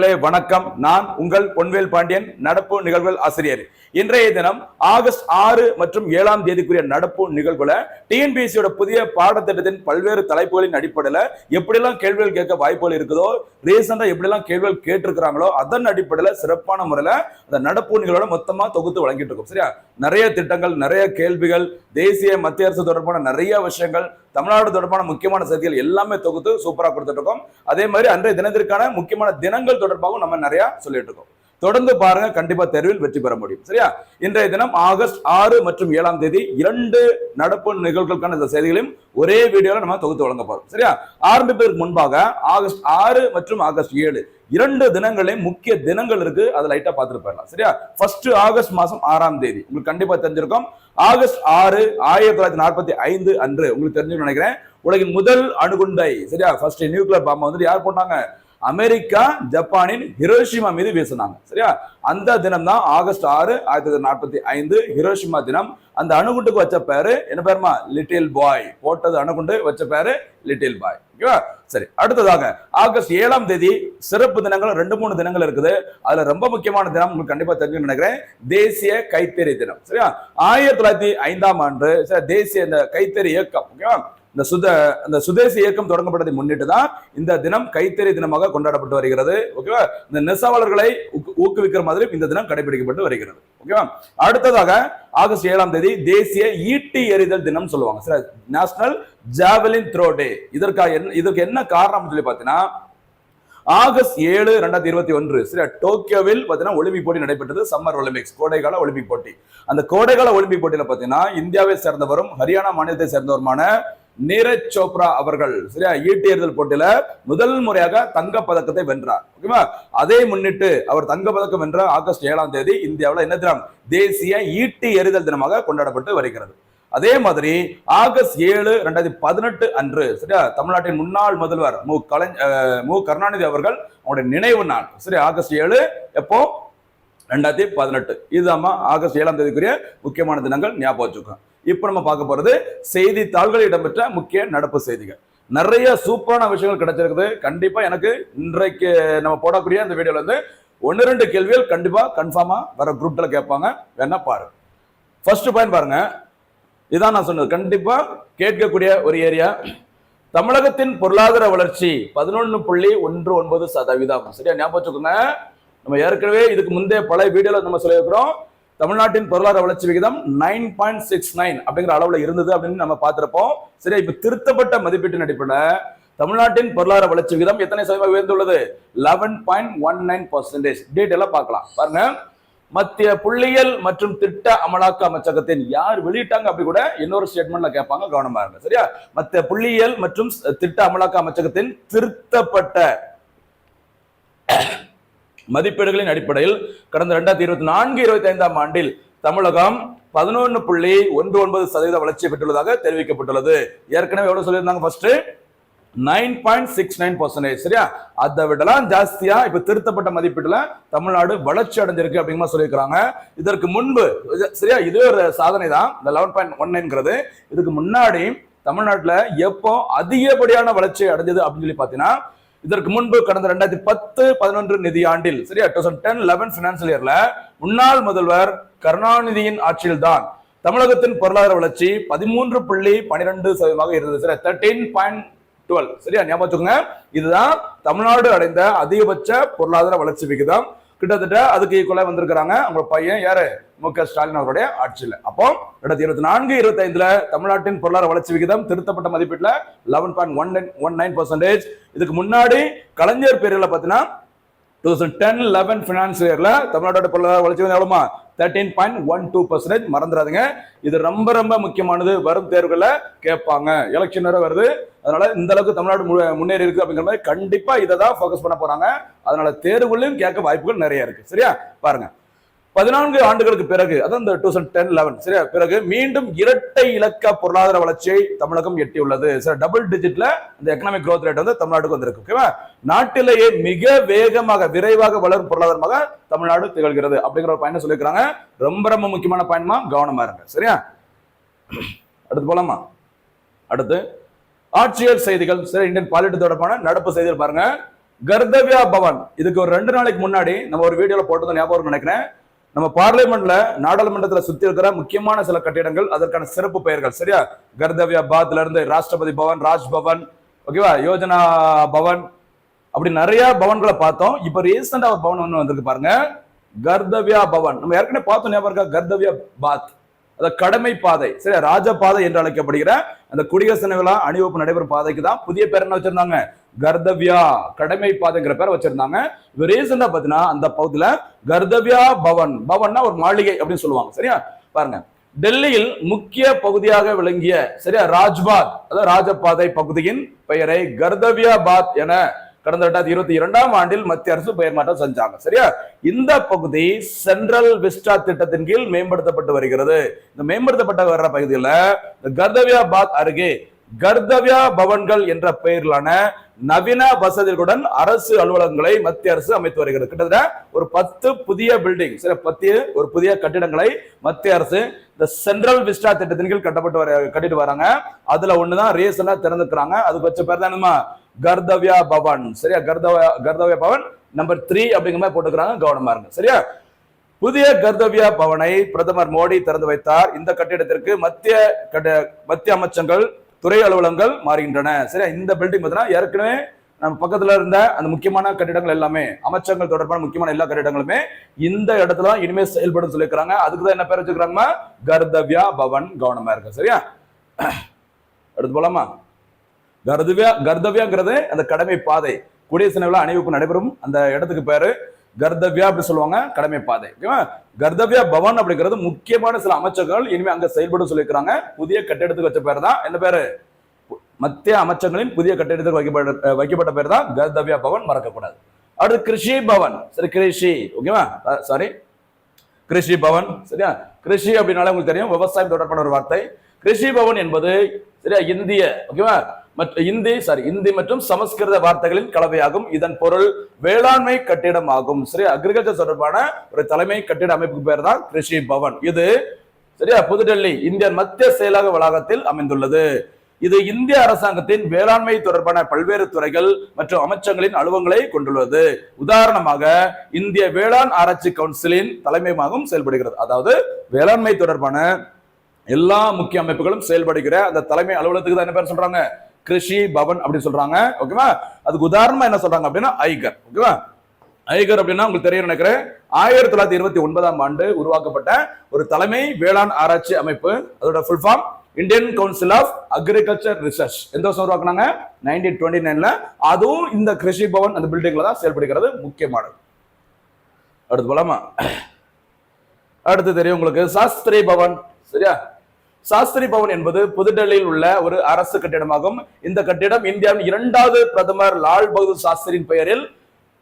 நேயர்களே வணக்கம். நான் உங்கள் பொன்வேல் பாண்டியன் நடப்பு நிகழ்வுகள் ஆசிரியர். இன்றைய தினம் ஆகஸ்ட் ஆறு மற்றும் ஏழாம் தேதிக்குரிய நடப்பு நிகழ்வுல டிஎன்பிஎஸ்சியோட புதிய பாடத்திட்டத்தின் பல்வேறு தலைப்புகளின் அடிப்படையில் எப்படிலாம் கேள்விகள் கேட்க வாய்ப்புகள் இருக்குதோ ரீசெண்டா எப்படிலாம் கேள்விகள் கேட்டிருக்கிறாங்களோ அதன் அடிப்படையில் சிறப்பான முறையில் அந்த நடப்பு நிகழ்வோட மொத்தமா தொகுத்து வழங்கிட்டு இருக்கோம். சரியா? நிறைய திட்டங்கள் நிறைய கேள்விகள் தேசிய மத்திய அரசு தொடர்பான நிறைய விஷயங்கள் தமிழ்நாடு தொடர்பான முக்கியமான செய்திகள் எல்லாமே தொகுத்து சூப்பரா கொடுத்துட்டு இருக்கோம். அதே மாதிரி அன்றைய தினத்திற்கான முக்கியமான தினங்கள் தொடர்பாகவும் நம்ம நிறைய சொல்லிட்டு இருக்கோம். தொடர்ந்து பாருங்க. கண்டிப்பா தேர்வில் வெற்றி பெற முடியும். சரியா? இன்றைய தினம் ஆகஸ்ட் ஆறு மற்றும் ஏழாம் தேதி இரண்டு நடப்பு நிகழ்வுகளுக்கான இந்த செய்திகளையும் ஒரே வீடியோல நம்ம தொகுத்து வழங்க போறோம். சரியா? ஆரம்பிப்பதற்கு முன்பாக ஆகஸ்ட் ஆறு மற்றும் ஆகஸ்ட் ஏழு இரண்டு தினங்களையும் முக்கிய தினங்கள் இருக்கு. அதை லைட்டா பார்த்துட்டு போயிடலாம். சரியா? ஃபர்ஸ்ட் ஆகஸ்ட் மாசம் ஆறாம் தேதி. உங்களுக்கு கண்டிப்பா தெரிஞ்சிருக்கும். ஆகஸ்ட் ஆறு ஆயிரத்தி தொள்ளாயிரத்தி நாற்பத்தி ஐந்து அன்று. உங்களுக்கு தெரிஞ்சு நினைக்கிறேன். உலகின் முதல் அணுகுண்டை. சரியா? ஃபர்ஸ்ட் நியூக்ளியர் பாம்பை வந்துட்டு யார் போட்டாங்க? அமெரிக்கா ஜப்பானின் ஹிரோஷிமா மீது வீசினாங்க. சரியா? அந்த தினம் தான் ஆகஸ்ட் ஆறு ஆயிரத்தி தொள்ளாயிரத்தி நாற்பத்தி ஐந்து ஹிரோஷிமா தினம். அந்த அணுகுண்டுக்கு வச்ச பேரு என்ன பேருமா? லிட்டில் பாய் போட்டது அணுகுண்டு வச்ச பேரு லிட்டில் பாய் ஓகேவா? சரி அடுத்ததாக ஆகஸ்ட் ஏழாம் தேதி சிறப்பு தினங்கள் ரெண்டு மூணு தினங்கள் இருக்குது. அதுல ரொம்ப முக்கியமான தினம் உங்களுக்கு கண்டிப்பா தெரிஞ்சு நினைக்கிறேன். தேசிய கைத்தறி தினம். சரியா? ஆயிரத்தி தொள்ளாயிரத்தி ஐந்தாம் ஆண்டு சரி, தேசிய இந்த கைத்தறி இயக்கம். ஓகேவா? இந்த சுத இந்த சுதேசி இயக்கம் தொடங்கப்பட்டதை முன்னிட்டு தான் இந்த தினம் கைத்தறி தினமாக கொண்டாடப்பட்டு வருகிறது. ஓகேவா இந்த நெசவாளர்களை ஊக்குவிக்கிற மாதிரி இந்த தினம் கடைபிடிக்கப்பட்டு வருகிறது. ஓகேவா அடுத்ததாக ஆகஸ்ட் ஏழாம் தேதி தேசிய ஈட்டி எறிதல் தினம் சொல்லுவாங்க. Sir national javelin throw day. இதற்காக என்ன இதற்கு என்ன காரணம் சொல்லி பார்த்தீங்கன்னா ஆகஸ்ட் ஏழு ரெண்டாயிரத்தி இருபத்தி ஒன்று சரியா டோக்கியோவில் பார்த்தீங்கன்னா ஒலிம்பிக் போட்டி நடைபெற்றது சம்மர் ஒலிம்பிக்ஸ் கோடைகால ஒலிம்பிக் போட்டி. அந்த கோடைகால ஒலிம்பிக் போட்டியில் பார்த்தீங்கன்னா இந்தியாவை சேர்ந்தவரும் ஹரியானா மாநிலத்தை சேர்ந்தவருமான நீரஜ் சோப்ரா அவர்கள் சரியா ஈட்டி எறிதல் போட்டியில முதல் முறையாக தங்க பதக்கத்தை வென்றார். ஓகேவா? அதை முன்னிட்டு அவர் தங்க பதக்கம் வென்ற ஆகஸ்ட் ஏழாம் தேதி இந்தியாவில் என்ன தினம்? தேசிய ஈட்டி எறிதல் தினமாக கொண்டாடப்பட்டு வருகிறது. அதே மாதிரி ஆகஸ்ட் ஏழு ரெண்டாயிரத்தி பதினெட்டு அன்று சரியா தமிழ்நாட்டின் முன்னாள் முதல்வர் மு. கலை அஹ், மு. கருணாநிதி அவர்கள் அவருடைய நினைவு நாள். சரி ஆகஸ்ட் ஏழு எப்போ? ரெண்டாயிரத்தி பதினெட்டு. இதுதான் ஆகஸ்ட் ஏழாம் தேதிக்குரிய முக்கியமான தினங்கள் ஞாபகம் வச்சுக்கோங்க. இப்போ நம்ம பார்க்க போகிறது செய்தித்தாள்களில் இடம்பெற்ற முக்கிய நடப்பு செய்திகள். நிறைய சூப்பரான விஷயங்கள் கிடைச்சிருக்குது. கண்டிப்பாக எனக்கு இன்றைக்கு நம்ம போடக்கூடிய அந்த வீடியோவில் வந்து ஒன்று ரெண்டு கேள்விகள் கண்டிப்பாக கன்ஃபார்மாக வர குரூப்பில் கேட்பாங்க. வேணா பாருங்க ஃபர்ஸ்ட் பாயிண்ட் பாருங்க. இதான் நான் சொன்னது. கண்டிப்பாக கேட்கக்கூடிய ஒரு ஏரியா தமிழகத்தின் பொருளாதார வளர்ச்சி பதினொன்று புள்ளி ஒன்று ஒன்பது சதவீதம். சரியா? ஞாபகம் வச்சுக்கோங்க. நம்ம ஏற்கனவே இதுக்கு முந்தைய பல வீடியோவில் நம்ம சொல்லியிருக்கிறோம். தமிழ்நாட்டின் பொருளாதார வளர்ச்சி விகிதம் நைன் பாயிண்ட் சிக்ஸ் நைன் அப்படிங்கிற அளவுல இருந்தது அப்படின்னு நம்ம பார்த்திருப்போம். சரியா இப்ப திருத்தப்பட்ட மதிப்பீட்டின் அடிப்படையில் தமிழ்நாட்டின் பொருளாதார வளர்ச்சி விகிதம் எத்தனை சதவீதம் உயர்ந்துள்ளது? Eleven point one nine percentage டீட்டெயிலாக பார்க்கலாம். பாருங்க. மத்திய புள்ளியியல் மற்றும் திட்ட அமலாக்க அமைச்சகத்தின் யார் வெளியிட்டாங்க அப்படி கூட இன்னொரு ஸ்டேட்மெண்ட்ல கேட்பாங்க. கவனமா இருங்க. சரியா? மத்திய புள்ளியியல் மற்றும் திட்ட அமலாக்க அமைச்சகத்தின் திருத்தப்பட்ட மதிப்பீடுகளின் அடிப்படையில் கடந்த ரெண்டாயிரத்தி இருபத்தி நான்கு இருபத்தி ஐந்தாம் ஆண்டில் தமிழகம் பதினொன்று புள்ளி ஒன்று ஒன்பது சதவீத வளர்ச்சி பெற்றுள்ளதாக தெரிவிக்கப்பட்டுள்ளது. ஏற்கனவே எவ்வளவு சொல்லியிருந்தாங்க first nine point six nine percentage சரியா? அதை விடலாம் ஜாஸ்தியா இப்ப திருத்தப்பட்ட மதிப்பீட்டுல தமிழ்நாடு வளர்ச்சி அடைஞ்சிருக்கு அப்படிங்கிற மாதிரி சொல்லியிருக்கிறாங்க. இதற்கு முன்பு சரியா? இது ஒரு சாதனை தான் இந்த லெவன் பாயிண்ட் ஒன் இதுக்கு முன்னாடி தமிழ்நாட்டில் எப்போ அதிகப்படியான வளர்ச்சி அடைஞ்சது அப்படின்னு சொல்லி பார்த்தீங்கன்னா இதற்கு முன்பு கடந்த ரெண்டாயிரத்தி பத்து பதினொன்று நிதியாண்டில் சரியா two thousand ten eleven financial இயர்ல முன்னாள் முதல்வர் கருணாநிதியின் ஆட்சியில் தான் தமிழகத்தின் பொருளாதார வளர்ச்சி பதிமூன்று புள்ளி பனிரெண்டு சதவீதமாக இருந்தது சரியா தேர்ட்டீன் பாயிண்ட் டுவெல் சரியா ஞாபகம் இதுதான் தமிழ்நாடு அடைந்த அதிகபட்ச பொருளாதார வளர்ச்சி விகிதம். கிட்டத்தட்ட அதுக்கு ஈக்குவலாக வந்திருக்கிறாங்க. அவங்க பையன் யாரு? மு க ஸ்டாலின் அவருடைய ஆட்சியில். அப்போ ரெண்டாயிரத்தி இருபத்தி நான்கு இருபத்தி ஐந்துல தமிழ்நாட்டின் பொருளாதார வளர்ச்சி விகிதம் திருத்தப்பட்ட மதிப்பீட்டில் eleven point one nine one nine percentage இதுக்கு முன்னாடி கலைஞர் பேரில் பார்த்தீங்கன்னா two thousand ten eleven finance இயரில் தமிழ்நாட்டோட பொருளாதார வளர்ச்சி வந்து எவ்வளோமா thirteen point one two percentage மறந்துடாதுங்க இது ரொம்ப ரொம்ப முக்கியமானது. வரும் தேர்வுகளில் கேட்பாங்க. எலெக்ஷன் வேற வருது. அதனால இந்த அளவுக்கு தமிழ்நாடு மு- முன்னேறி இருக்கு அப்படிங்கிற மாதிரி கண்டிப்பா இதை தான் ஃபோக்கஸ் பண்ண போறாங்க. அதனால தேர்வுகளையும் கேட்க வாய்ப்புகள் நிறைய இருக்கு. சரியா? பாருங்க. பதினான்கு ஆண்டுகளுக்கு பிறகு அதான் இந்த டூ தௌசண்ட் டென் லெவன் சரியா? பிறகு மீண்டும் இரட்டை இலக்க பொருளாதார வளர்ச்சியை தமிழகம் எட்டியுள்ளது. சரி டபுள் டிஜிட்ல இந்த எக்கனாமிக் க்ரோத் ரேட் வந்து தமிழ்நாட்டுக்கு வந்திருக்கு ஓகேவா நாட்டிலேயே மிக வேகமாக விரைவாக வளரும் பொருளாதாரமாக தமிழ்நாடு திகழ்கிறது அப்படிங்கிற ஒரு பயணம் சொல்லியிருக்காங்க ரொம்ப ரொம்ப முக்கியமான பயணமா கவனமா இருங்க சரியா? அடுத்து போலாமா? அடுத்து ஆட்சியர் செய்திகள் சரி இந்தியன் பாலிட்டி தொடர்பான நடப்பு செய்திகள் பாருங்க. கர்தவ்யா பவன் இதுக்கு ஒரு ரெண்டு நாளைக்கு முன்னாடி நம்ம ஒரு வீடியோல போட்டது ஞாபகம் நினைக்கிறேன். நம்ம பார்லிமெண்ட்ல நாடாளுமன்றத்துல சுத்தி இருக்கிற முக்கியமான சில கட்டிடங்கள் அதற்கான சிறப்பு பெயர்கள். சரியா? கர்தவ்யா பாத்ல இருந்து ராஷ்டிரபதி பவன் ராஜ்பவன் ஓகேவா? யோஜனா பவன். அப்படி நிறைய பவன்களை பார்த்தோம். இப்ப ரீசெண்டா ஒரு பவன் ஒன்று வந்திருக்கு பாருங்க. கர்தவ்யா பவன். நம்ம ஏற்கனவே பார்த்தோம் ஞாபகம் இருக்கா? கர்தவ்யா பாத். அதாவது கடமை பாதை சரி ராஜபாதை என்று அழைக்கப்படுகிற அந்த குடியரசு விழா அணிவகுப்பு நடைபெறும் பாதைக்கு தான் புதிய பேர் என்ன வச்சிருந்தாங்க? கர்தவ்யா கடமை பாதைங்கிற பேர் வச்சிருந்தாங்க. இப்ப ரீசெண்டா பாத்தீங்கன்னா அந்த பகுதியில கர்தவ்யா பவன் பவன்னா ஒரு மாளிகை அப்படின்னு சொல்லுவாங்க. சரியா? பாருங்க. டெல்லியில் முக்கிய பகுதியாக விளங்கிய சரியா ராஜ்பாத் அதாவது ராஜபாதை பகுதியின் பெயரை கர்தவ்யா பாத் என கடந்த ரெண்டாயிரத்தி இருபத்தி இரண்டாம் ஆண்டில் மத்திய அரசு பெயர் மாற்றம் செஞ்சாங்க. சரியா? இந்த பகுதி சென்ட்ரல் விஸ்டா திட்டத்தின் கீழ் மேம்படுத்தப்பட்டு வருகிறது. இந்த மேம்படுத்தப்பட்ட வர்ற பகுதியில் கர்தவியா கர்தவ்யா பாத் அருகே கர்தவ்யா பவன்கள் என்ற பெயரிலான நவீன வசதிகளுடன் அரசு அலுவலகங்களை மத்திய அரசு அமைத்து வருகிறது. கிட்டத்தட்ட ஒரு பத்து புதிய பில்டிங் சரி பத்து ஒரு புதிய கட்டிடங்களை மத்திய அரசு இந்த சென்ட்ரல் விஸ்டா திட்டத்தின் கீழ் கட்டப்பட்டு வர கட்டிட்டு வராங்க. அதுல ஒண்ணுதான் ரீசனா திறந்துக்கிறாங்க. அதுக்கு வச்ச பேர் தான் கர்தவ்யா பவன். சரியா? கர்தவ்யா கர்தவ்யா பவன் நம்பர் த்ரீ அப்படிங்கிற மாதிரி போட்டுக்கிறாங்க. கவனமா இருங்க. சரியா? புதிய கர்தவ்யா பவனை பிரதமர் மோடி திறந்து வைத்தார். இந்த கட்டிடத்திற்கு மத்திய கட்ட- மத்திய அமைச்சங்கள் துறை அலுவலகங்கள் மாறுகின்றன. சரியா? இந்த பில்டிங் பார்த்தீங்கன்னா ஏற்கனவே நம்ம பக்கத்துல இருந்த அந்த முக்கியமான கட்டிடங்கள் எல்லாமே அமைச்சங்கள் தொடர்பான முக்கியமான எல்லா கட்டிடங்களுமே இந்த இடத்துல இனிமே செயல்படும் சொல்லியிருக்கிறாங்க. அதுக்கு தான் என்ன பேர் வச்சுக்கிறாங்க கர்தவ்யா பவன். கவனமா இருக்கு சரியா? அடுத்து போலாமா? கர்தவ்யா கர்தவ்யாங்கிறது அந்த கடமை பாதை. குடியரசு தின அணிவுக்கு அணிவகுப்பு நடைபெறும் அந்த இடத்துக்கு பேரு கர்தவ்யா அப்படி சொல்லுவாங்க கடமை பாதை. ஓகேவா? கர்தவ்யா பவன் அப்படிங்கிறது முக்கியமான சில அமைச்சர்கள் இனிமே அங்க செயல்படும் சொல்லியிருக்கிறாங்க. புதிய கட்டிடத்துக்கு வச்ச பேர் தான் என்ன பேரு? மத்திய அமைச்சர்களின் புதிய கட்டிடத்துக்கு வைக்கப்பட்ட வைக்கப்பட்ட பேர் தான் கர்தவ்யா பவன் மறக்கக்கூடாது. அடுத்து கிருஷி பவன். சரி கிருஷி. ஓகேவா? சாரி கிருஷி பவன். சரியா? கிருஷி அப்படின்னால உங்களுக்கு தெரியும் விவசாயம் தொடர்பான ஒரு வார்த்தை. கிருஷி பவன் என்பது சரியா இந்திய ஓகேவா? இந்தி சாரி இந்தி மற்றும் சமஸ்கிருத வார்த்தைகளின் கலவையாகும். இதன் பொருள் வேளாண்மை கட்டிடம் ஆகும் சரி அக்ரிகல்ச்சர் தொடர்பான ஒரு தலைமை கட்டிட அமைப்புக்கு பேர் தான் கிருஷி பவன். இது சரியா? புதுடெல்லி இந்தியன் மத்திய செயலக வளாகத்தில் அமைந்துள்ளது. இது இந்திய அரசாங்கத்தின் வேளாண்மை தொடர்பான பல்வேறு துறைகள் மற்றும் அமைச்சங்களின் அலுவலங்களை கொண்டுள்ளது. உதாரணமாக இந்திய வேளாண் ஆராய்ச்சி கவுன்சிலின் தலைமையமாகவும் செயல்படுகிறது. அதாவது வேளாண்மை தொடர்பான எல்லா முக்கிய அமைப்புகளும் செயல்படுகிற அந்த தலைமை அலுவலகத்துக்கு தான் என்ன பேர் சொல்றாங்க? கிருஷி பவன் அப்படின்னு சொல்றாங்க. ஓகேவா அதுக்கு உதாரணமா என்ன சொல்றாங்க அப்படின்னா ஐகர். ஓகேவா ஐகர் அப்படின்னா உங்களுக்கு தெரியும் நினைக்கிறேன். ஆயிரத்தி தொள்ளாயிரத்தி இருபத்தி ஒன்பதாம் ஆண்டு உருவாக்கப்பட்ட ஒரு தலைமை வேளாண் ஆராய்ச்சி அமைப்பு. அதோட full form Indian council of agriculture research எந்த வருஷம் உருவாக்குனாங்க? நைன்டீன் டுவெண்ட்டி நைன்ல அதுவும் இந்த கிருஷி பவன் அந்த பில்டிங்ல தான் செயல்படுகிறது முக்கியமானது. அடுத்து போலாமா? அடுத்து தெரியும் உங்களுக்கு. சாஸ்திரி பவன். சரியா? சாஸ்திரி பவன் என்பது புதுடெல்லியில் உள்ள ஒரு அரசு கட்டிடமாகும். இந்த கட்டிடம் இந்தியாவின் இரண்டாவது பிரதமர் லால் பகதூர் சாஸ்திரியின் பெயரில்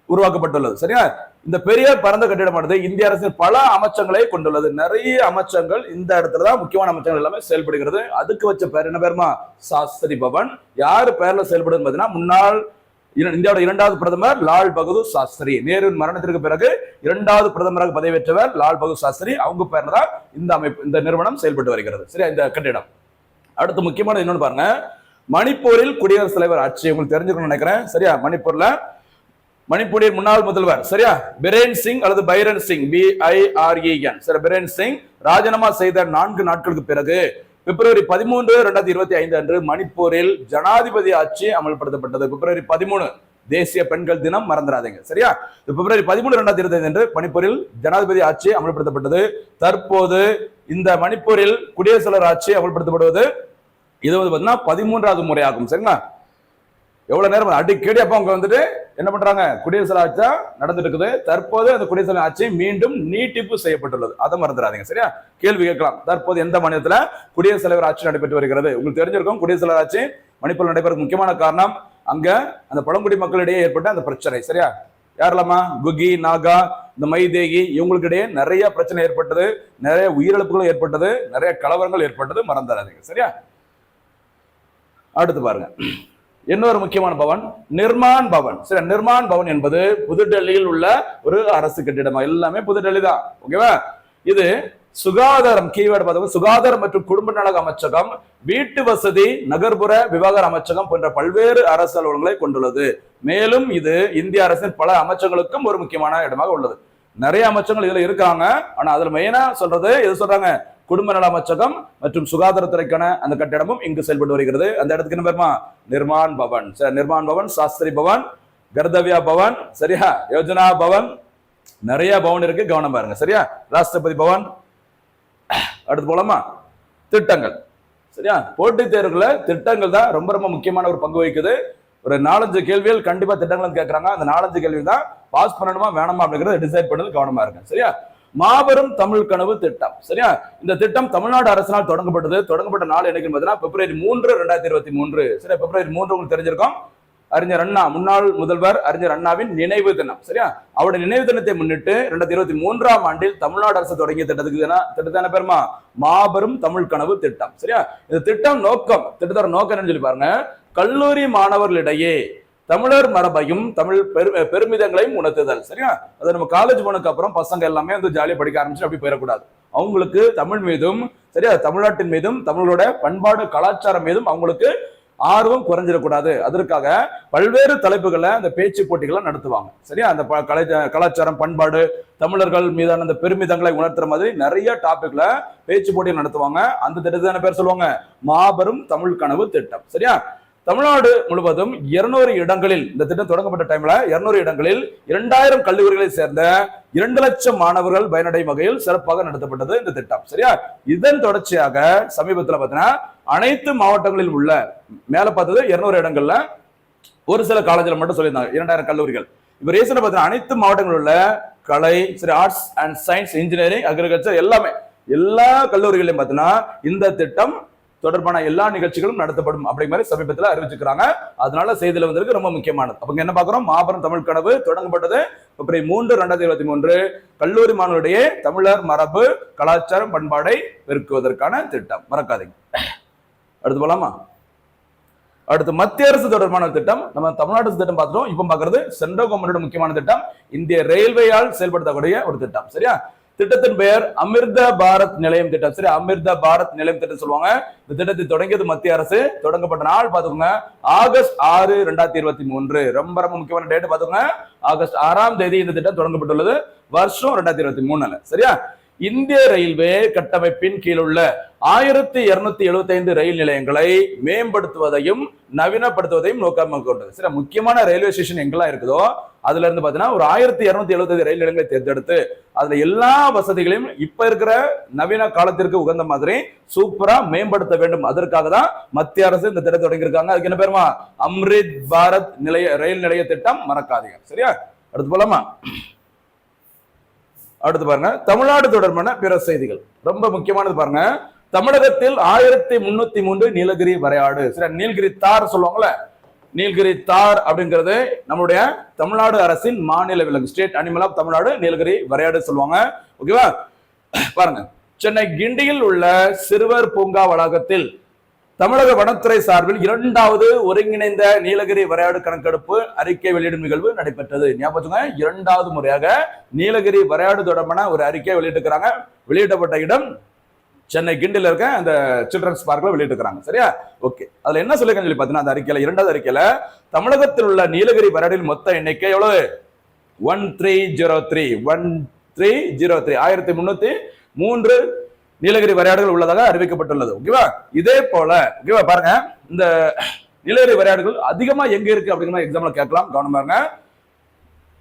உருவாக்கப்பட்டுள்ளது. சரியா? இந்த பெரிய பரந்த கட்டிடமானது இந்திய அரசின் பல அமைச்சங்களை கொண்டுள்ளது. நிறைய அமைச்சங்கள் இந்த இடத்துல தான் முக்கியமான அமைச்சங்கள் எல்லாமே செயல்படுகிறது. அதுக்கு வச்ச பேர் என்ன பேருமா? சாஸ்திரி பவன். யார் பேர்ல செயல்படுது பார்த்தீங்கன்னா முன்னாள் இந்தியாவோட இரண்டாவது பிரதமர் லால் பகதூர் சாஸ்திரி. நேருவின் மரணத்திற்கு பிறகு இரண்டாவது பிரதமராக பதவியேற்றவர் லால் பகதூர் சாஸ்திரி. அவங்க பேர்ல தான் இந்த அமைப்பு இந்த நிறுவனம் செயல்பட்டு வருகிறது. சரியா? இந்த கட்டிடம். அடுத்து முக்கியமான இன்னொன்று பாருங்க. மணிப்பூரில் குடியரசுத் தலைவர் ஆட்சி. உங்களுக்கு தெரிஞ்சுக்கணும்னு நினைக்கிறேன். சரியா? மணிப்பூர்ல. மணிப்பூரின் முன்னாள் முதல்வர். சரியா? பிரேன் சிங் அல்லது Biren Singh. B I R சரி பிரேன் சிங். ராஜினாமா செய்த நான்கு நாட்களுக்கு பிறகு பிப்ரவரி பதிமூன்று ரெண்டாயிரத்தி இருபத்தி ஐந்து அன்று மணிப்பூரில் ஜனாதிபதி ஆட்சி அமல்படுத்தப்பட்டது. பிப்ரவரி பதிமூணு தேசிய பெண்கள் தினம் மறந்துடாதீங்க. சரியா? பிப்ரவரி பதிமூணு ரெண்டாயிரத்தி இருபத்தி ஐந்து அன்று மணிப்பூரில் ஜனாதிபதி ஆட்சி அமல்படுத்தப்பட்டது. தற்போது இந்த மணிப்பூரில் குடியரசுலர் ஆட்சி அமல்படுத்தப்படுவது இது வந்து பார்த்தீங்கன்னா பதிமூன்றாவது முறையாகும். சரிங்களா? எவ்வளவு நேரம் அடிக்கடி அப்ப அவங்க வந்துட்டு என்ன பண்றாங்க? குடியரசு தலைவர் ஆட்சி நடந்துட்டு இருக்குது தற்போது அந்த குடியரசு ஆட்சி மீண்டும் நீட்டிப்பு செய்யப்பட்டுள்ளது. அதை மறந்துடாதீங்க சரியா? கேள்வி கேட்கலாம். தற்போது எந்த மாநிலத்துல குடியரசுத் தலைவர் ஆட்சி நடைபெற்று வருகிறது? உங்களுக்கு தெரிஞ்சிருக்கும் குடியரசுத் தலைவர் ஆட்சி மணிப்பூர் நடைபெறும் முக்கியமான காரணம் அங்க அந்த பழங்குடி மக்களிடையே ஏற்பட்ட அந்த பிரச்சனை சரியா? யாரெல்லாமா? குகி நாகா இந்த மைதேகி இவங்களுக்கு இடையே நிறைய பிரச்சனை ஏற்பட்டது நிறைய உயிரிழப்புகள் ஏற்பட்டது நிறைய கலவரங்கள் ஏற்பட்டது மறந்துடாதீங்க சரியா? அடுத்து பாருங்க. இன்னொரு முக்கியமான பவன்? நிர்மான் பவன். சரி நிர்மான் பவன் என்பது புதுடெல்லியில் உள்ள ஒரு அரசு கட்டிடம்? எல்லாமே புதுடெல்லி தான். ஓகேவா இது சுகாதாரம் கீவேர்டு பார்த்தோம் சுகாதாரம் மற்றும் குடும்ப நலக அமைச்சகம் வீட்டு வசதி நகர்ப்புற விவகார அமைச்சகம் போன்ற பல்வேறு அரசு அலுவலகங்களை கொண்டுள்ளது. மேலும் இது இந்திய அரசின் பல அமைச்சங்களுக்கும் ஒரு முக்கியமான இடமாக உள்ளது. நிறைய அமைச்சங்கள் இதுல இருக்காங்க. ஆனா அதுல மெயினா சொல்றது எது சொல்றாங்க? குடும்ப நல அமைச்சகம் மற்றும் சுகாதாரத்துறைக்கான அந்த கட்டிடமும் இங்கு செயல்பட்டு வருகிறது. அந்த இடத்துக்கு என்ன பேருமா நிர்மான் பவன். சரி நிர்மான் பவன் சாஸ்திரி பவன் கர்தவ்யா பவன் சரியா? யோஜனா பவன் நிறைய பவன் இருக்கு. கவனம் பாருங்க சரியா? ராஷ்டிரபதி பவன். அடுத்து போலாமா? திட்டங்கள் சரியா? போட்டித் தேர்வுல திட்டங்கள் தான் ரொம்ப ரொம்ப முக்கியமான ஒரு பங்கு வகிக்குது. ஒரு நாலஞ்சு கேள்விகள் கண்டிப்பா திட்டங்கள் கேட்கறாங்க அந்த நாலஞ்சு கேள்வி தான் பாஸ் பண்ணணுமா வேணாமா அப்படிங்கறத டிசைட் பண்ணது கவனமா இருக்கு சரியா? மாபெரும் தமிழ் கனவு திட்டம். சரியா? இந்த திட்டம் தமிழ்நாடு அரசினால் தொடங்கப்பட்டது. தொடங்கப்பட்ட நாள் என்னைக்கு பார்த்தீங்கன்னா பிப்ரவரி மூன்று ரெண்டாயிரத்தி இருபத்தி மூன்று. சரியா? பிப்ரவரி மூன்று உங்களுக்கு தெரிஞ்சிருக்கும். அறிஞர் அண்ணா முன்னாள் முதல்வர் அறிஞர் அண்ணாவின் நினைவு தினம். சரியா? அவருடைய நினைவு தினத்தை முன்னிட்டு ரெண்டாயிரத்தி இருபத்தி மூன்றாம் ஆண்டில் தமிழ்நாடு அரசு தொடங்கிய திட்டத்துக்கு என்ன? திட்டத்தான பேருமா? மாபெரும் தமிழ் கனவு திட்டம். சரியா? இந்த திட்டம் நோக்கம் திட்டத்தோட நோக்கம் என்னன்னு சொல்லி பாருங்க. கல்லூரி மாணவர்களிடையே தமிழர் மரபையும் தமிழ் பெரு பெருமிதங்களையும் உணர்த்துதல். சரியா? அது நம்ம காலேஜ் போனதுக்கு அப்புறம் பசங்க எல்லாமே வந்து ஜாலியாக படிக்க ஆரம்பிச்சு அப்படி போயிடக்கூடாது. அவங்களுக்கு தமிழ் மீதும் சரியா? தமிழ்நாட்டின் மீதும் தமிழோட பண்பாடு கலாச்சாரம் மீதும் அவங்களுக்கு ஆர்வம் குறைஞ்சிடக்கூடாது. அதற்காக பல்வேறு தலைப்புகளை அந்த பேச்சு போட்டிகளை நடத்துவாங்க. சரியா? அந்த கலை கலாச்சாரம் பண்பாடு தமிழர்கள் மீதான அந்த பெருமிதங்களை உணர்த்துற மாதிரி நிறைய டாபிக்ல பேச்சு போட்டிகள் நடத்துவாங்க. அந்த திட்டத்தை பேர் சொல்லுவாங்க? மாபெரும் தமிழ் கனவு திட்டம். சரியா? தமிழ்நாடு முழுவதும் இருநூறு இடங்களில் இந்த திட்டம் தொடங்கப்பட்ட டைம்ல இருநூறு இடங்களில் இரண்டாயிரம் கல்லூரிகளை சேர்ந்த இரண்டு லட்சம் மாணவர்கள் பயனடையும் வகையில் சிறப்பாக நடத்தப்பட்டது இந்த திட்டம். சரியா? இதன் தொடர்ச்சியாக சமீபத்தில் பார்த்தீங்கன்னா அனைத்து மாவட்டங்களில் உள்ள மேல பார்த்தது இருநூறு இடங்கள்ல ஒரு சில காலேஜில் மட்டும் சொல்லியிருந்தாங்க இரண்டாயிரம் கல்லூரிகள். இப்போ ரீசன் பார்த்தீங்கன்னா அனைத்து மாவட்டங்களில் உள்ள கலை சரி arts and science engineering agriculture எல்லாமே எல்லா கல்லூரிகளையும் பார்த்தீங்கன்னா இந்த திட்டம் தொடர்பான எல்லா நிகழ்ச்சிகளும் நடத்தப்படும் அப்படிங்கிற மாதிரி சமீபத்தில் அறிவிச்சுக்கிறாங்க அதனால செய்தியில் வந்திருக்கு ரொம்ப முக்கியமானது. அப்போ என்ன பார்க்குறோம் மாபெரும் தமிழ் கனவு தொடங்கப்பட்டது. பிப்ரவரி மூன்று ரெண்டாயிரத்தி இருபத்தி மூன்று. கல்லூரி மாணவருடைய தமிழர் மரபு கலாச்சாரம் பண்பாடை பெருக்குவதற்கான திட்டம். மறக்காதீங்க. அடுத்து போலாமா? அடுத்து மத்திய அரசு தொடர்பான திட்டம். நம்ம தமிழ்நாடு அரசு திட்டம் பார்த்துட்டோம். இப்போ பார்க்கறது சென்ட்ரல் கவர்மெண்டோட முக்கியமான திட்டம். இந்திய ரயில்வேயால் செயல்படுத்தக்கூடிய ஒரு திட்டம். சரியா? திட்டத்தின் பெயர் அமிர்த பாரத் நிலையம் திட்டம். சரி அமிர்த பாரத் நிலையம் திட்டம் சொல்லுவாங்க. இந்த திட்டத்தை தொடங்கியது மத்திய அரசு. தொடங்கப்பட்ட நாள் பாத்துக்கோங்க ஆகஸ்ட் ஆறு ரெண்டாயிரத்தி இருபத்தி மூன்று. ரொம்ப ரொம்ப முக்கியமான டேட் பாத்துக்கோங்க ஆகஸ்ட் ஆறாம் தேதி இந்த திட்டம் தொடங்கப்பட்டுள்ளது. வருஷம் ரெண்டாயிரத்தி இருபத்தி மூணுல சரியா? இந்திய ரயில்வே கட்டமைப்பின் கீழ் உள்ள ஆயிரத்தி இருநூத்தி எழுபத்தி ஐந்து ரயில் நிலையங்களை மேம்படுத்துவதையும் நவீனப்படுத்துவதையும் நோக்கமாக கொண்டது. சரி முக்கியமான ரயில்வே ஸ்டேஷன் எங்கெல்லாம் இருக்குதோ அதுல இருந்து பாத்தீங்கன்னா ஒரு ஆயிரத்தி இருநூத்தி எழுபத்தி ரயில் நிலையங்களை தேர்ந்தெடுத்து அதுல எல்லா வசதிகளையும் இப்ப இருக்கிற நவீன காலத்திற்கு உகந்த மாதிரி சூப்பரா மேம்படுத்த வேண்டும். அதற்காக தான் மத்திய அரசு இந்த திட்டத்தை தொடங்கியிருக்காங்க. அதுக்கு என்ன பேருமா? அம்ரித் பாரத் நிலைய ரயில் நிலைய திட்டம் மறக்காதீங்க. சரியா? அடுத்து போலாமா? அடுத்து பாருங்க தமிழ்நாடு தொடர்பான பிற செய்திகள். ரொம்ப முக்கியமானது பாருங்க. தமிழகத்தில் ஆயிரத்தி முன்னூத்தி மூன்று நீலகிரி வரையாடு. சரி நீலகிரி தார் சொல்லுவாங்கல்ல நீலகிரி தார் அப்படிங்கிறது நம்மளுடைய தமிழ்நாடு அரசின் மாநில விலங்கு state animal of Tamil Nadu Nilgiri வரையாடு சொல்லுவாங்க. ஓகேவா பாருங்க சென்னை கிண்டியில் உள்ள சிறுவர் பூங்கா வளாகத்தில் தமிழக வனத்துறை சார்பில் இரண்டாவது ஒருங்கிணைந்த நீலகிரி வரையாடு கணக்கெடுப்பு அறிக்கை வெளியிடும் நிகழ்வு நடைபெற்றது. ஞாபகம் இரண்டாவது முறையாக நீலகிரி வரையாடு தொடர்பான ஒரு அறிக்கை வெளியிட்டிருக்கிறாங்க. வெளியிடப்பட்ட இடம் சென்னை கிண்டில இருக்க அந்த சில்ட்ரன்ஸ் பார்க்ல வெளியிட்டிருக்கிறாங்க. சரியா? ஓகே. அதுல என்ன சொல்லிருக்கேன்னு சொல்லி பார்த்தீங்கன்னா அந்த அறிக்கையில இரண்டாவது அறிக்கையில தமிழகத்தில் உள்ள நீலகிரி வரையாடின் மொத்த எண்ணிக்கை எவ்வளவு? One three zero three one three zero three ஆயிரத்தி முன்னூத்தி மூன்று நீலகிரி வரையாடுகள் உள்ளதாக அறிவிக்கப்பட்டுள்ளது. ஓகேவா இதே போல ஓகேவா பாருங்க. இந்த நீலகிரி வரையாடுகள் அதிகமா எங்க இருக்கு அப்படிங்கிற எக்ஸாம்ல கேட்கலாம். கவனம் பாருங்க.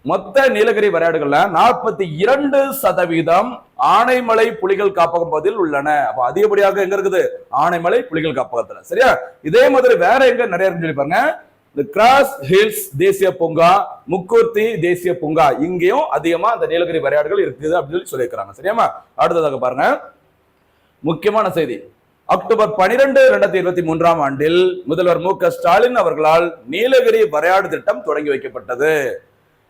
மொத்த நீலகிரி வரையாடுகள்ல நாற்பத்தி இரண்டு சதவீதம் ஆனைமலை புலிகள் காப்பகம் பகுதியில் உள்ளன. அப்ப அதிகப்படியாக எங்க இருக்குது? ஆனைமலை புலிகள் காப்பகத்துல. சரியா? இதே மாதிரி வேற எங்க நிறைய இருக்குன்னு சொல்லி பாருங்க. இந்த கிராஸ் ஹில்ஸ் தேசிய பூங்கா முக்கூர்த்தி தேசிய பூங்கா இங்கேயும் அதிகமா அந்த நீலகிரி வரையாடுகள் இருக்குது அப்படின்னு சொல்லி சொல்லியிருக்கிறாங்க. சரியாமா அடுத்ததாக பாருங்க. முக்கியமான செய்தி. அக்டோபர் பனிரெண்டு இரண்டாயிரத்தி இருபத்தி மூன்றாம் ஆண்டில் முதல்வர் மு க ஸ்டாலின் அவர்களால் நீலகிரி வரையாடு திட்டம் தொடங்கி வைக்கப்பட்டது.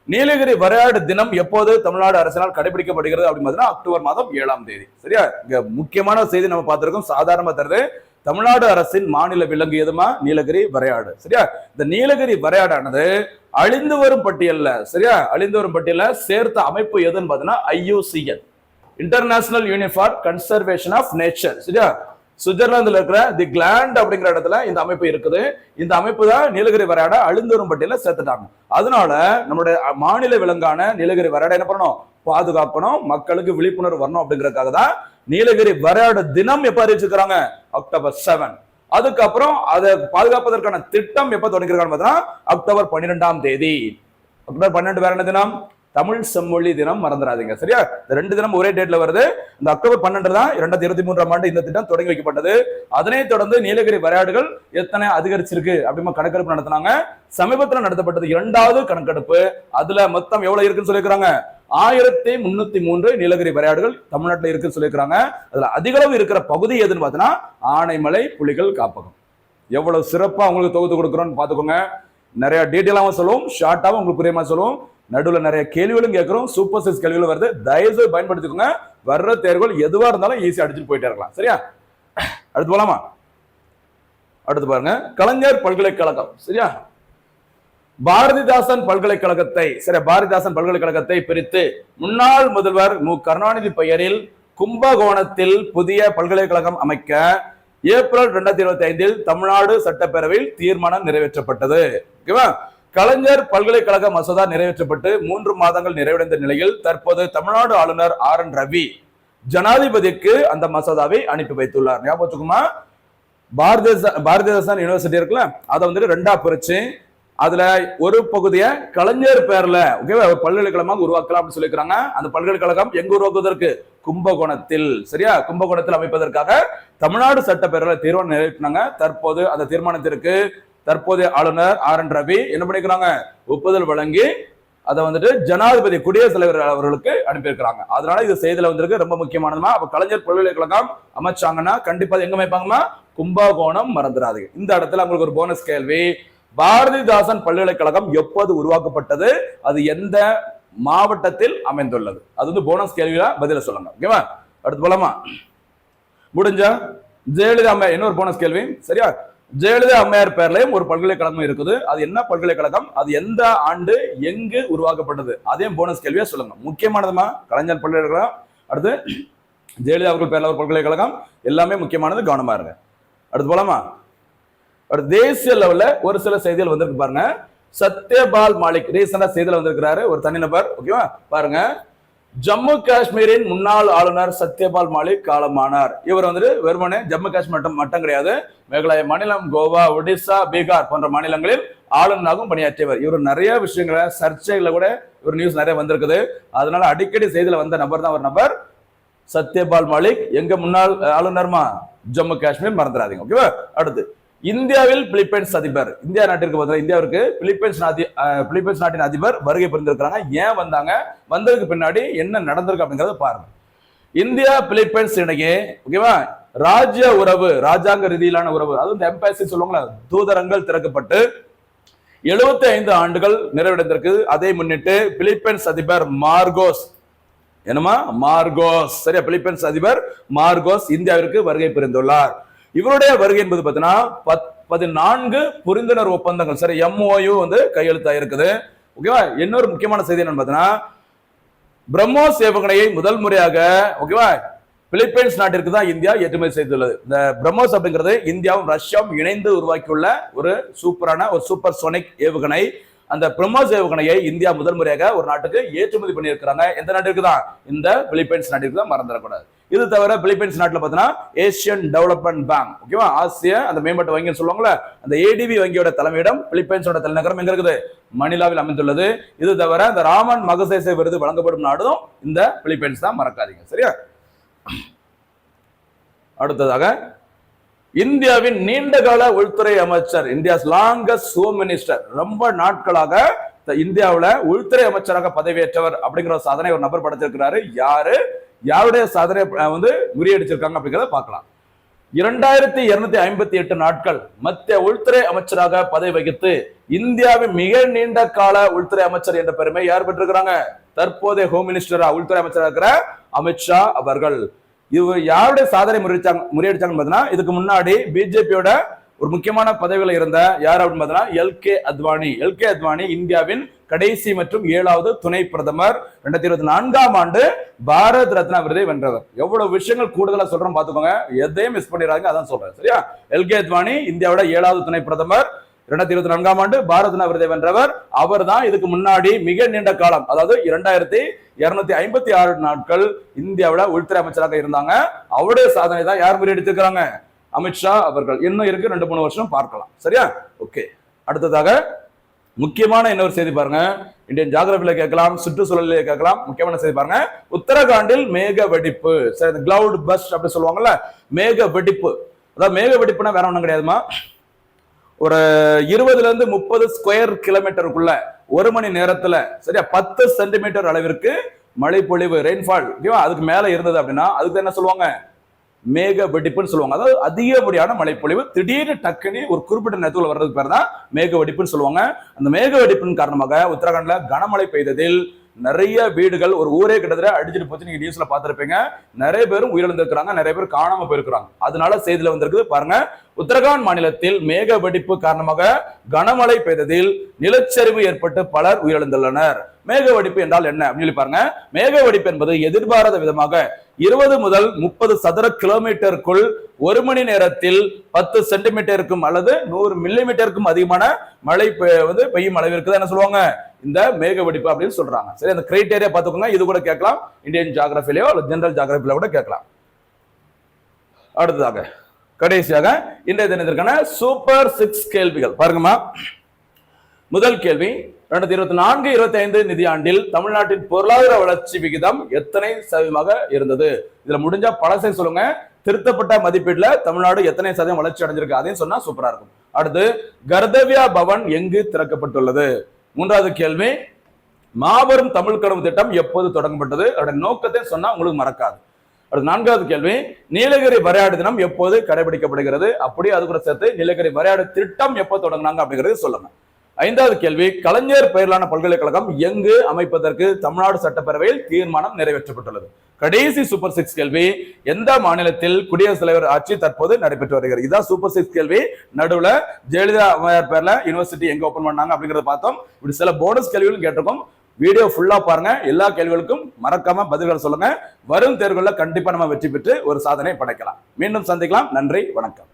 நீலகிரி வரையாடு தினம் எப்போது தமிழ்நாடு அரசினால் கடைபிடிக்கப்படுகிறது அப்படின்னு பார்த்தீங்கன்னா அக்டோபர் மாதம் ஏழாம் தேதி. சரியா? இங்க முக்கியமான செய்தி நம்ம பார்த்திருக்கோம். சாதாரணமா தருது. தமிழ்நாடு அரசின் மாநில விலங்கு எதுமா? நீலகிரி வரையாடு. சரியா? இந்த நீலகிரி வரையாடானது அழிந்து வரும் பட்டியல்ல சரியா? அழிந்து வரும் பட்டியல சேர்த்த அமைப்பு எதுன்னு பார்த்தீங்கன்னா IUCN. International union for conservation of nature சரியா? சுவிட்சர்லாந்துல இருக்கிற தி கிளாண்ட் அப்படிங்கிற இடத்துல இந்த அமைப்பு இருக்குது. இந்த அமைப்பு தான் நீலகிரி வரையாட அழுந்தரும் பட்டியல சேர்த்துட்டாங்க. அதனால நம்மளுடைய மாநில விலங்கான நீலகிரி வரையாட என்ன பண்ணணும்? பாதுகாக்கணும். மக்களுக்கு விழிப்புணர்வு வரணும் அப்படிங்கறதுக்காக தான் நீலகிரி வரையாட தினம் எப்ப அறிவிச்சிருக்கிறாங்க? அக்டோபர் செவன் அதுக்கப்புறம் அதை பாதுகாப்பதற்கான திட்டம் எப்ப தொடங்கிருக்காங்க அக்டோபர் பன்னிரெண்டாம் தேதி. அக்டோபர் பன்னெண்டு வேற என்ன தினம்? தமிழ் செம்மொழி தினம் மறந்துடாதீங்க சரியா? இந்த ரெண்டு தினம் ஒரே டேட்ல வருது. இந்த அக்டோபர் பன்னெண்டு தான் இரண்டாயிரத்தி இருபத்தி மூன்றாம் ஆண்டு இந்த திட்டம் தொடங்கி வைக்கப்பட்டது. அதனை தொடர்ந்து நீலகிரி விளையாடுகள் எத்தனை அதிகரிச்சிருக்கு அப்படிமா கணக்கெடுப்பு நடத்தினாங்க. சமீபத்தில் நடத்தப்பட்டது இரண்டாவது கணக்கெடுப்பு. அதுல மொத்தம் எவ்வளவு இருக்குன்னு சொல்லியிருக்காங்க ஆயிரத்தி முன்னூத்தி மூன்று நீலகிரி விளையாடுகள் தமிழ்நாட்டில் இருக்குன்னு சொல்லியிருக்காங்க அதுல அதிக அளவு இருக்கிற பகுதி எதுன்னு பார்த்தீங்கன்னா ஆனைமலை புலிகள் காப்பகம். எவ்வளவு சிறப்பா உங்களுக்கு தொகுத்து கொடுக்குறோம்னு பாத்துக்கோங்க நிறைய டீட்டெயிலாகவும் சொல்லுவோம் ஷார்ட்டாகவும் உங்களுக்கு புரியுமா சொல்லுவோம் நடுவில் நிறைய கேள்விகளும் கேட்குறோம். சூப்பர் சைஸ் கேள்விகளும் வருது. தயவுசெய்து பயன்படுத்திக்கோங்க. வர்ற தேர்வுகள் எதுவா இருந்தாலும் ஈஸியா அடிச்சுட்டு போயிட்டே இருக்கலாம். சரியா? அடுத்து போலாமா? அடுத்து பாருங்க. கலைஞர் பல்கலைக்கழகம். சரியா? பாரதிதாசன் பல்கலைக்கழகத்தை சரி பாரதிதாசன் பல்கலைக்கழகத்தை பிரித்து முன்னாள் முதல்வர் மு. கருணாநிதி பெயரில் கும்பகோணத்தில் புதிய பல்கலைக்கழகம் அமைக்க ஏப்ரல் இரண்டாயிரத்தி இருபத்தி ஐந்தில் தமிழ்நாடு சட்டப்பேரவையில் தீர்மானம் நிறைவேற்றப்பட்டது. ஓகேவா? கலைஞர் பல்கலைக்கழக மசோதா நிறைவேற்றப்பட்டு மூன்று மாதங்கள் நிறைவடைந்த நிலையில் தற்போது தமிழ்நாடு ஆளுநர் ஆர் என் ரவி ஜனாதிபதிக்கு அந்த மசோதாவை அனுப்பி வைத்துள்ளார். ஞாபகத்துக்குமா வச்சுக்கோமா? பாரதிய பாரதிதாசன் யூனிவர்சிட்டி இருக்குல்ல அதை வந்துட்டு ரெண்டா பிரிச்சு அதுல ஒரு பகுதியை கலைஞர் பேர்ல ஓகேவா ஒரு பல்கலைக்கழகமாக உருவாக்கலாம் அப்படின்னு சொல்லியிருக்காங்க அந்த பல்கலைக்கழகம் எங்க உருவாக்குவதற்கு? கும்பகோணத்தில். சரியா? கும்பகோணத்தில் அமைப்பதற்காக தமிழ்நாடு சட்டப்பேரவை தீர்மானம் நிறைவேற்றினாங்க. தற்போது அந்த தீர்மானத்திற்கு தற்போதைய ஆளுநர் ஆர் என் ரவி என்ன பண்ணிக்கிறாங்க? ஒப்புதல் வழங்கி அதை வந்துட்டு ஜனாதிபதி குடியரசுத் தலைவர் அவர்களுக்கு அனுப்பியிருக்கிறாங்க. அதனால இது செய்தியில வந்திருக்கு ரொம்ப முக்கியமானதுமா. அப்ப கலைஞர் பல்கலைக்கழகம் அமைச்சாங்கன்னா கண்டிப்பா எங்க அமைப்பாங்கம்மா? கும்பகோணம் மறந்துடாதீங்க. இந்த இடத்துல உங்களுக்கு ஒரு போனஸ் கேள்வி. பாரதிதாசன் பல்கலைக்கழகம் எப்போது உருவாக்கப்பட்டது? அது எந்த மாவட்டத்தில் அமைந்துள்ளது? அது வந்து போனஸ் கேள்வியா? பதில சொல்லுங்க. ஓகேவா அடுத்து போலாமா? முடிஞ்சா ஜெயலலிதா இன்னொரு போனஸ் கேள்வி. சரியா? ஜெயலலிதா அம்மையார் பேர்லயும் ஒரு பல்கலைக்கழகம் இருக்குது. அது என்ன பல்கலைக்கழகம்? அது எந்த ஆண்டு எங்கு உருவாக்கப்பட்டது? அதையும் போனஸ் கேள்வியா சொல்லுங்க. முக்கியமானதுமா? கலைஞர் பல்கலைக்கழகம். அடுத்து ஜெயலலிதா அவர்கள் பேர்ல ஒரு பல்கலைக்கழகம். எல்லாமே முக்கியமானது கவனமா இருங்க. அடுத்து போலாமா? அடுத்து தேசிய லெவல்ல ஒரு சில செய்திகள் வந்திருக்கு பாருங்க. சத்யபால் மாலிக் ரீசெண்டா செய்தியில் வந்திருக்கிறாரு. ஒரு தனிநபர் ஓகேவா பாருங்க. ஜம்மு காஷ்மீரின் முன்னாள் ஆளுநர் சத்யபால் மாலிக் காலமானார். இவர் வந்துட்டு வெறுமனே ஜம்மு காஷ்மீர் மட்டும் மட்டும் கிடையாது மேகாலய மாநிலம் கோவா ஒடிசா பீகார் போன்ற மாநிலங்களில் ஆளுநராகவும் பணியாற்றியவர். இவர் நிறைய விஷயங்களை சர்ச்சைகளை கூட இவர் நியூஸ் நிறைய வந்திருக்குது. அதனால அடிக்கடி செய்தியில் வந்த நபர் தான் ஒரு நபர். சத்யபால் மாலிக் எங்க முன்னாள் ஆளுநர்மா? ஜம்மு காஷ்மீர் மறந்துடாதீங்க. ஓகேவா? அடுத்து. இந்தியாவில் பிலிப்பைன்ஸ் அதிபர். இந்தியா நாட்டிற்கு பதிலாக இந்தியாவிற்கு பிலிப்பைன்ஸ் நாதி பிலிப்பைன்ஸ் நாட்டின் அதிபர் வருகை புரிந்திருக்கிறாங்க. ஏன் வந்தாங்க? வந்ததுக்கு பின்னாடி என்ன நடந்திருக்கு அப்படிங்கறத பாருங்க. இந்தியா பிலிப்பைன்ஸ் இடையே ஓகேவா ராஜ்ய உறவு ராஜாங்க ரீதியிலான உறவு அது இந்த எம்பசி சொல்லுவாங்களா தூதரங்கள் திறக்கப்பட்டு 75 ஐந்து ஆண்டுகள் நிறைவடைந்திருக்கு. அதை முன்னிட்டு பிலிப்பைன்ஸ் அதிபர் மார்கோஸ் என்னமா மார்கோஸ். சரியா? பிலிப்பைன்ஸ் அதிபர் மார்கோஸ் இந்தியாவிற்கு வருகை புரிந்துள்ளார். இவருடைய வருகை என்பது பார்த்தீங்கன்னா பத்- பதினான்கு புரிந்துணர்வு ஒப்பந்தங்கள். சரி எம்ஓயு வந்து கையெழுத்தாயிருக்குது ஓகேவா இன்னொரு முக்கியமான செய்தி என்னன்னு பார்த்தீங்கன்னா பிரம்மோஸ் ஏவுகணையை முதல் முறையாக ஓகேவா பிலிப்பைன்ஸ் நாட்டிற்கு தான் இந்தியா ஏற்றுமதி செய்துள்ளது. இந்த பிரம்மோஸ் அப்படிங்கிறது இந்தியாவும் ரஷ்யாவும் இணைந்து உருவாக்கியுள்ள ஒரு சூப்பரான ஒரு சூப்பர் சோனிக் ஏவுகணை. அந்த பிரம்மோஸ் சேவகனையை இந்தியா முதல் முறையாக ஒரு நாட்டுக்கு ஏற்றுமதி பண்ணியிருக்கிறாங்க. எந்த நாட்டிற்கு தான் இந்த பிலிப்பைன்ஸ் நாட்டிற்கு தான் மறந்துடக்கூடாது இது தவிர பிலிப்பைன்ஸ் நாட்டில் பார்த்தீங்கன்னா ஏசியன் டெவலப்மெண்ட் பேங்க் ஓகேவா ஆசிய அந்த மேம்பாட்டு வங்கின்னு சொல்லுவாங்கல்ல அந்த ஏடிபி வங்கியோட தலைமையிடம் பிலிப்பைன்ஸோட தலைநகரம் எங்க இருக்குது? மணிலாவில் அமைந்துள்ளது. இது தவிர இந்த ராமன் மகசேசே விருது வழங்கப்படும் நாடும் இந்த பிலிப்பைன்ஸ் தான் மறக்காதீங்க. சரியா? அடுத்ததாக இந்தியாவின் நீண்டகால உள்துறை அமைச்சர் இந்தியாஸ் லாங்கஸ்ட் ஹோம் மினிஸ்டர் ரொம்ப நாட்களாக இந்தியாவில் இந்தியாவுல உள்துறை அமைச்சராக பதவியேற்றவர் அப்படிங்கிற ஒரு சாதனை ஒரு நபர் படைச்சிருக்கிறாரு யாரு? யாருடைய சாதனை வந்து முறியடிச்சிருக்காங்க அப்படிங்கிறத பார்க்கலாம். இரண்டாயிரத்தி இருநூத்தி ஐம்பத்தி எட்டு நாட்கள் மத்திய உள்துறை அமைச்சராக பதவி வகித்து இந்தியாவின் மிக நீண்ட கால உள்துறை அமைச்சர் என்ற பெருமை யார் பெற்றிருக்கிறாங்க? தற்போதைய ஹோம் மினிஸ்டரா உள்துறை அமைச்சராக இருக்கிற அமித்ஷா அவர்கள். இது யாருடைய சாதனை முறியடிச்சாங்க முறியடிச்சாங்கன்னு பார்த்தீங்கன்னா இதுக்கு முன்னாடி பிஜேபியோட ஒரு முக்கியமான பதவியில் இருந்த யார் அப்படின்னு பார்த்தீங்கன்னா L K Advani. L K Advani இந்தியாவின் கடைசி மற்றும் ஏழாவது துணை பிரதமர். ரெண்டாயிரத்தி இருபத்தி நான்காம் ஆண்டு பாரத் ரத்னா விருதை வென்றவர். எவ்வளவு விஷயங்கள் கூடுதலா சொல்றோம் பாத்துக்கோங்க எதையும் மிஸ் பண்ணிடுறாங்க அதான் சொல்றேன். சரியா? எல் கே அத்வானி இந்தியாவோட ஏழாவது துணை பிரதமர். இரண்டாயிரத்தி இருபத்தி நான்காம் ஆண்டு பாரத ரத்னா விருதை வென்றவர் அவர் தான் இதுக்கு முன்னாடி மிக நீண்ட காலம் அதாவது இரண்டாயிரத்தி இருநூத்தி ஐம்பத்தி ஆறு நாட்கள் இந்தியாவில் உள்துறை அமைச்சராக இருந்தாங்க. அவருடைய சாதனை தான் யார் முறியடித்திருக்கிறாங்க அமித்ஷா அவர்கள். இன்னும் இருக்கு ரெண்டு மூணு வருஷம் பார்க்கலாம். சரியா? ஓகே. அடுத்ததாக முக்கியமான இன்னொரு செய்தி பாருங்க. இந்தியன் ஜாகிரபியில கேட்கலாம் சுற்றுச்சூழலில் கேட்கலாம். முக்கியமான செய்தி பாருங்க. உத்தரகாண்டில் மேக வெடிப்பு. சரி கிளவுட் பஸ்ட் அப்படின்னு சொல்லுவாங்கல்ல மேக வெடிப்பு. அதாவது மேக வெடிப்புனா வேற ஒன்றும் கிடையாதுமா ஒரு இருபதுல இருந்து முப்பது ஸ்கொயர் கிலோமீட்டருக்குள்ள ஒரு மணி நேரத்துல சரியா பத்து சென்டிமீட்டர் அளவிற்கு மழை பொழிவு ரெயின்ஃபால் ஓகேவா அதுக்கு மேல இருந்தது அப்படின்னா அதுக்கு என்ன சொல்லுவாங்க? மேக வெடிப்புன்னு சொல்லுவாங்க. அதாவது அதிகப்படியான மழைப்பொழிவு திடீர்னு டக்குன்னு ஒரு குறிப்பிட்ட நேரத்தில் வர்றதுக்கு பேர் தான் மேக வெடிப்புன்னு சொல்லுவாங்க. அந்த மேக வெடிப்பின் காரணமாக உத்தரகாண்ட்ல கனமழை பெய்ததில் நிறைய வீடுகள் ஒரு ஊரே கிட்டத்தட்ட அடிச்சிட்டு போச்சு. நீங்க நியூஸ்ல பாத்திருப்பீங்க நிறைய பேரும் உயிரிழந்திருக்கிறாங்க நிறைய பேர் காணாம போயிருக்கிறாங்க. அதனால செய்தியில வந்திருக்குது பாருங்க. உத்தரகாண்ட் மாநிலத்தில் மேக வெடிப்பு காரணமாக கனமழை பெய்ததில் நிலச்சரிவு ஏற்பட்டு பலர் உயிரிழந்துள்ளனர். மேக வெடிப்பு என்றால் என்ன? அப்படின்னு சொல்லி பாருங்க. மேக வெடிப்பு என்பது எதிர்பாராத விதமாக இருபது முதல் முப்பது சதுர கிலோமீட்டருக்குள் ஒரு மணி நேரத்தில் பத்து சென்டிமீட்டருக்கும் அல்லது நூறு மில்லிமீட்டருக்கும் அதிகமான மழை வந்து பெய்யும் அளவிற்கு என்ன சொல்லுவாங்க? இந்த மேக வெடிப்பு அப்படின்னு சொல்றாங்க. சரி அந்த கிரைட்டேரியா பார்த்துக்கோங்க. இது கூட கேட்கலாம். இந்தியன் ஜாகிரபிலேயோ அல்லது ஜெனரல் ஜாகிரபில கூட கேட்கலாம். அடுத்ததாக கடைசியாக இன்றைய தினத்திற்கான சூப்பர் சிக்ஸ் கேள்விகள். பாருங்கம்மா. முதல் கேள்வி ரெண்டாயிரத்தி இருபத்தி நான்கு இருபத்தி ஐந்து நிதியாண்டில் தமிழ்நாட்டின் பொருளாதார வளர்ச்சி விகிதம் எத்தனை சதவீதமாக இருந்தது? இதுல முடிஞ்சா பழசை சொல்லுங்க. திருத்தப்பட்ட மதிப்பீடுல தமிழ்நாடு எத்தனை சதவீதம் வளர்ச்சி அடைஞ்சிருக்கு? அதையும் சொன்னா சூப்பரா இருக்கும். அடுத்து கர்தவ்யா பவன் எங்கு திறக்கப்பட்டுள்ளது? மூன்றாவது கேள்வி மாபெரும் தமிழ் கடவு திட்டம் எப்போது தொடங்கப்பட்டது? அதோட நோக்கத்தை சொன்னா உங்களுக்கு மறக்காது. அடுத்து நான்காவது கேள்வி நீலகிரி வரையாடு தினம் எப்போது கடைபிடிக்கப்படுகிறது? அப்படியே அது கூட சேர்த்து நீலகிரி வரையாடு திட்டம் எப்போ தொடங்கினாங்க அப்படிங்கிறது சொல்லுங்க. ஐந்தாவது கேள்வி கலைஞர் பெயரிலான பல்கலைக்கழகம் எங்கு அமைப்பதற்கு தமிழ்நாடு சட்டப்பேரவையில் தீர்மானம் நிறைவேற்றப்பட்டுள்ளது? கடைசி சூப்பர் சிக்ஸ் கேள்வி எந்த மாநிலத்தில் குடியரசுத் தலைவர் ஆட்சி தற்போது நடைபெற்று வருகிறது? இதான் சூப்பர் சிக்ஸ் கேள்வி. நடுவுல ஜெயலலிதா அம்மையார் பேர்ல யூனிவர்சிட்டி எங்க ஓபன் பண்ணாங்க அப்படிங்கறத பார்த்தோம். இப்படி சில போனஸ் கேள்விகளும் கேட்டிருக்கோம். வீடியோ ஃபுல்லா பாருங்க. எல்லா கேள்விகளுக்கும் மறக்காம பதில்கள் சொல்லுங்க. வரும் தேர்வுகளில் கண்டிப்பா நம்ம வெற்றி பெற்று ஒரு சாதனை படைக்கலாம். மீண்டும் சந்திக்கலாம். நன்றி. வணக்கம்.